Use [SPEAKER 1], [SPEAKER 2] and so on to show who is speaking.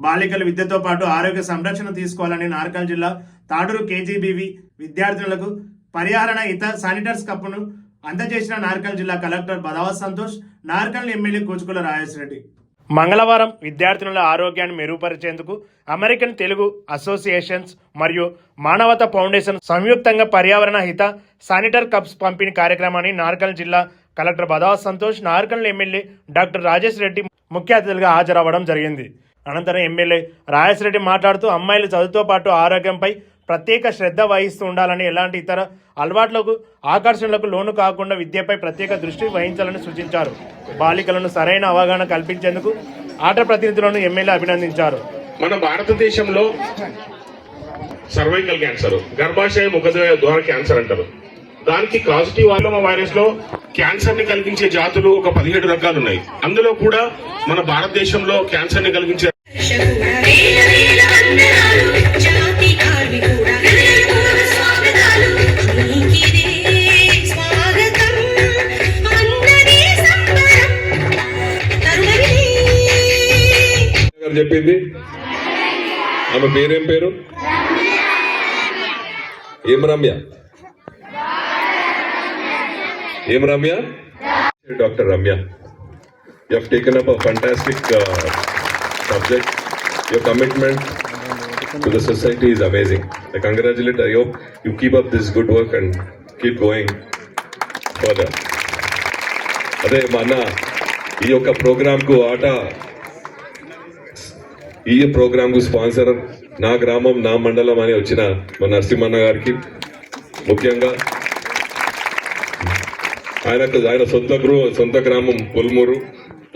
[SPEAKER 1] బాలికల విద్యతో పాటు ఆరోగ్య సంరక్షణ తీసుకోవాలని నార్కల్ జిల్లా తాడూరు కేజీబీవి విద్యార్థులకు పర్యావరణ హిత శానిటర్స్ కప్పును అందజేసిన నార్కల్ జిల్లా కలెక్టర్ బదావా సంతోష్ నార్కల్ ఎమ్మెల్యే కూచుకుల రాజేశ్వరెడ్డి మంగళవారం విద్యార్థినుల ఆరోగ్యాన్ని మెరుగుపరిచేందుకు అమెరికన్ తెలుగు అసోసియేషన్స్ మరియు మానవత ఫౌండేషన్ సంయుక్తంగా పర్యావరణ హిత శానిటర్ కప్స్ పంపిణీ కార్యక్రమాన్ని నార్కల్ జిల్లా collector Badava Santosh Narkal MLA doctor Rajesh Reddy ముఖ్య అతిథులుగా హాజరవ్వడం జరిగింది. అనంతరం ఎమ్మెల్యే రాజశ్రెడ్డి మాట్లాడుతూ అమ్మాయిలు చదువుతో పాటు ఆరోగ్యంపై ప్రత్యేక శ్రద్ధ వహిస్తూ ఉండాలని ఎలాంటి ఇతర అలవాట్లకు ఆకర్షణలకు లోను కాకుండా విద్యపై ప్రత్యేక దృష్టి వహించాలని సూచించారు. బాలికలను సరైన అవగాహన కల్పించేందుకు ఆట ప్రతినిధులను ఎమ్మెల్యే అభినందించారు.
[SPEAKER 2] మన భారతదేశంలో సర్వైకల్ క్యాన్సర్ గర్భాశయ ముఖద్వయ ద్వారా క్యాన్సర్ అంటారు. దానికి కాజిటివ్ వైరస్లో క్యాన్సర్ని కలిగించే జాతులు ఒక పదిహేడు రకాలు ఉన్నాయి. అందులో కూడా మన భారతదేశంలో క్యాన్సర్ని కలిగించే
[SPEAKER 3] చెప్పింది. ఆమె పేరేం పేరు? ఏం రమ్య? ఏం Ramya doctor Ramya you have taken up a fantastic subject your commitment to the society is amazing I congratulate I hope you keep up this good work and keep going further అదే మా అన్న ఈ యొక్క ప్రోగ్రాంకు ఆట ఈ programme కు sponsor నా గ్రామం నా మండలం అని వచ్చిన మా నరసింహన్న గారికి ముఖ్యంగా ఆయనకు ఆయన సొంత గృహ సొంత గ్రామం పొల్మూరు.